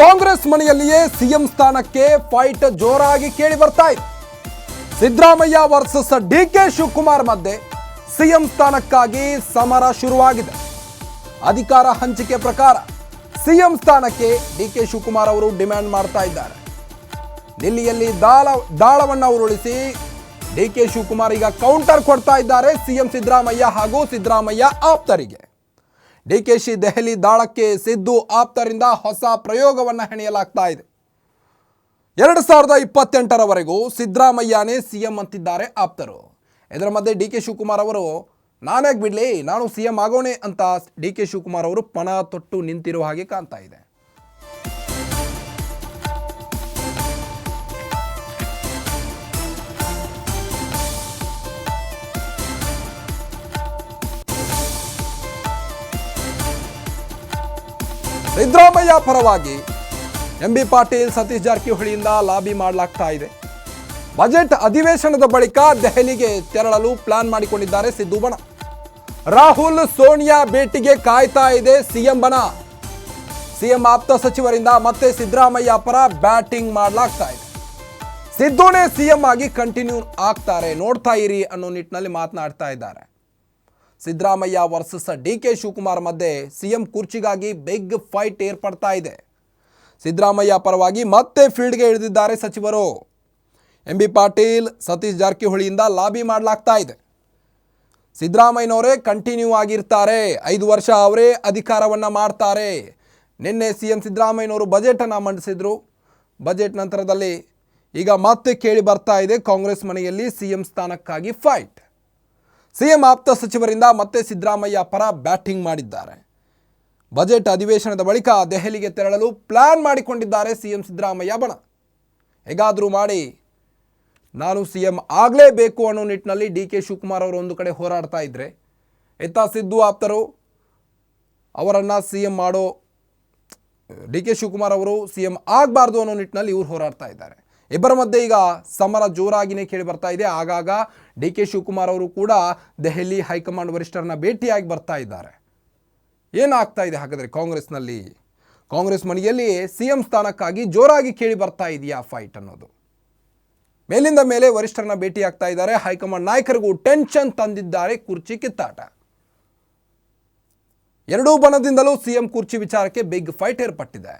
ಕಾಂಗ್ರೆಸ್ ಮನೆಯಲ್ಲಿಯೇ ಸಿಎಂ ಸ್ಥಾನಕ್ಕೆ ಫೈಟ್ ಜೋರಾಗಿ ಕೇಳಿ ಬರ್ತಾ ಇದೆ. Siddaramaiah versus D K Shivakumar ಮಧ್ಯೆ ಸಿಎಂ ಸ್ಥಾನಕ್ಕಾಗಿ ಸಮರ ಶುರುವಾಗಿದೆ. ಅಧಿಕಾರ ಹಂಚಿಕೆ ಪ್ರಕಾರ ಸಿಎಂ ಸ್ಥಾನಕ್ಕೆ ಡಿ ಕೆ ಶಿವಕುಮಾರ್ ಅವರು ಡಿಮ್ಯಾಂಡ್ ಮಾಡ್ತಾ ಇದ್ದಾರೆ. ದಿಲ್ಲಿಯಲ್ಲಿ ದಾಳ, ದಾಳವನ್ನು ಉರುಳಿಸಿ ಡಿ ಕೆ ಶಿವಕುಮಾರ್ ಈಗ ಕೌಂಟರ್ ಕೊಡ್ತಾ ಇದ್ದಾರೆ ಸಿಎಂ ಸಿದ್ದರಾಮಯ್ಯ ಹಾಗೂ ಸಿದ್ದರಾಮಯ್ಯ ಆಪ್ತರಿಗೆ. ಡಿಕೆಶಿ ದೆಹಲಿ ದಾಳಕ್ಕೆ ಸಿದ್ದು ಆಪ್ತರಿಂದ ಹೊಸ ಪ್ರಯೋಗವನ್ನ ಹೆಣೆಯಲಾಗ್ತಾ ಇದೆ. ಎರಡು ಸಾವಿರದ ಇಪ್ಪತ್ತೆಂಟರವರೆಗೂ ಸಿದ್ದರಾಮಯ್ಯನೇ ಸಿಎಂ ಅಂತಿದ್ದಾರೆ ಆಪ್ತರು. ಇದರ ಮಧ್ಯೆ ಡಿ ಕೆ ಶಿವಕುಮಾರ್ ಅವರು, ನಾನೇ ಬಿಡಲಿ, ನಾನು ಸಿಎಂ ಆಗೋಣೆ ಅಂತ ಡಿ ಕೆ ಶಿವಕುಮಾರ್ ಅವರು ಪಣ ತೊಟ್ಟು ನಿಂತಿರುವ ಹಾಗೆ ಕಾಣ್ತಾ ಇದೆ. ಸಿದ್ದರಾಮಯ್ಯ ಪರವಾಗಿ ಎಂ ಬಿ ಪಾಟೀಲ್ ಸತೀಶ್ ಜಾರಕಿಹೊಳಿಯಿಂದ ಲಾಬಿ ಮಾಡಲಾಗ್ತಾ ಇದೆ. ಬಜೆಟ್ ಅಧಿವೇಶನದ ಬಳಿಕ ದೆಹಲಿಗೆ ತೆರಳಲು ಪ್ಲಾನ್ ಮಾಡಿಕೊಂಡಿದ್ದಾರೆ ಸಿದ್ದು ಬಣ. ರಾಹುಲ್ ಸೋನಿಯಾ ಭೇಟಿಗೆ ಕಾಯ್ತಾ ಇದೆ ಸಿಎಂ ಬಣ. ಸಿಎಂ ಆಪ್ತ ಸಚಿವರಿಂದ ಮತ್ತೆ ಸಿದ್ದರಾಮಯ್ಯ ಪರ ಬ್ಯಾಟಿಂಗ್ ಮಾಡಲಾಗ್ತಾ ಇದೆ. ಸಿದ್ದುನೇ ಸಿಎಂ ಆಗಿ ಕಂಟಿನ್ಯೂ ಆಗ್ತಾರೆ ನೋಡ್ತಾ ಇರಿ ಅನ್ನೋ ನಿಟ್ಟಿನಲ್ಲಿ ಮಾತನಾಡ್ತಾ ಇದ್ದಾರೆ. Siddaramaiah versus D K Shivakumar ಮಧ್ಯೆ ಸಿಎಂ ಕುರ್ಚಿಗಾಗಿ ಬಿಗ್ ಫೈಟ್ ಏರ್ಪಡ್ತಾ ಇದೆ. ಸಿದ್ದರಾಮಯ್ಯ ಪರವಾಗಿ ಮತ್ತೆ ಫೀಲ್ಡ್ಗೆ ಇಳಿದಿದ್ದಾರೆ ಸಚಿವರು. ಎಂ ಬಿ ಪಾಟೀಲ್ ಸತೀಶ್ ಜಾರಕಿಹೊಳಿಯಿಂದ ಲಾಬಿ ಮಾಡಲಾಗ್ತಾ ಇದೆ. ಸಿದ್ದರಾಮಯ್ಯನವರೇ ಕಂಟಿನ್ಯೂ ಆಗಿರ್ತಾರೆ. ಐದು ವರ್ಷ ಅವರೇ ಅಧಿಕಾರವನ್ನು ಮಾಡ್ತಾರೆ. ನಿನ್ನೆ ಸಿ ಎಂ ಸಿದ್ದರಾಮಯ್ಯನವರು ಬಜೆಟನ್ನು ಮಂಡಿಸಿದರು. ಬಜೆಟ್ ನಂತರದಲ್ಲಿ ಈಗ ಮತ್ತೆ ಕೇಳಿ ಬರ್ತಾ ಇದೆ ಕಾಂಗ್ರೆಸ್ ಮನೆಯಲ್ಲಿ ಸಿ ಎಂ ಸ್ಥಾನಕ್ಕಾಗಿ ಫೈಟ್. ಸಿಎಂ ಆಪ್ತ ಸಚಿವರಿಂದ ಮತ್ತೆ ಸಿದ್ದರಾಮಯ್ಯ ಪರ ಬ್ಯಾಟಿಂಗ್ ಮಾಡಿದ್ದಾರೆ. ಬಜೆಟ್ ಅಧಿವೇಶನದ ಬಳಿಕ ದೆಹಲಿಗೆ ತೆರಳಲು ಪ್ಲಾನ್ ಮಾಡಿಕೊಂಡಿದ್ದಾರೆ ಸಿಎಂ ಸಿದ್ದರಾಮಯ್ಯ ಬಣ. ಹೇಗಾದರೂ ಮಾಡಿ, ನಾನು ಸಿ ಎಂ ಆಗಲೇಬೇಕು ಅನ್ನೋ ನಿಟ್ಟಿನಲ್ಲಿ ಡಿ ಕೆ ಶಿವಕುಮಾರ್ ಅವರು ಒಂದು ಕಡೆ ಹೋರಾಡ್ತಾ ಇದ್ದರೆ ಇತ್ತ ಸಿದ್ದು ಆಪ್ತರು ಅವರನ್ನು ಸಿ ಎಂ ಮಾಡೋ, ಡಿ ಕೆ ಶಿವಕುಮಾರ್ ಅವರು ಸಿ ಎಂ ಆಗಬಾರ್ದು ಅನ್ನೋ ನಿಟ್ಟಿನಲ್ಲಿ ಇವರು ಹೋರಾಡ್ತಾ ಇದ್ದಾರೆ. ಇಬ್ಬರ ಮಧ್ಯೆ ಈಗ ಸಮರ ಜೋರಾಗಿನೇ ಕೇಳಿ ಬರ್ತಾ ಇದೆ. ಆಗಾಗ ಡಿ ಕೆ ಶಿವಕುಮಾರ್ ಅವರು ಕೂಡ ದೆಹಲಿ ಹೈಕಮಾಂಡ್ ವರಿಷ್ಠರನ್ನ ಭೇಟಿಯಾಗಿ ಬರ್ತಾ ಇದ್ದಾರೆ. ಏನಾಗ್ತಾ ಇದೆ ಹಾಗಾದರೆ ಕಾಂಗ್ರೆಸ್ನಲ್ಲಿ? ಕಾಂಗ್ರೆಸ್ ಮನೆಯಲ್ಲಿ ಸಿ ಎಂ ಸ್ಥಾನಕ್ಕಾಗಿ ಜೋರಾಗಿ ಕೇಳಿ ಬರ್ತಾ ಇದೆಯಾ ಫೈಟ್ ಅನ್ನೋದು? ಮೇಲಿಂದ ಮೇಲೆ ವರಿಷ್ಠರನ್ನ ಭೇಟಿಯಾಗ್ತಾ ಇದ್ದಾರೆ. ಹೈಕಮಾಂಡ್ ನಾಯಕರಿಗೂ ಟೆನ್ಷನ್ ತಂದಿದ್ದಾರೆ ಕುರ್ಚಿ ಕಿತ್ತಾಟ. ಎರಡೂ ಬಣದಿಂದಲೂ ಸಿಎಂ ಕುರ್ಚಿ ವಿಚಾರಕ್ಕೆ ಬಿಗ್ ಫೈಟ್ ಏರ್ಪಟ್ಟಿದೆ.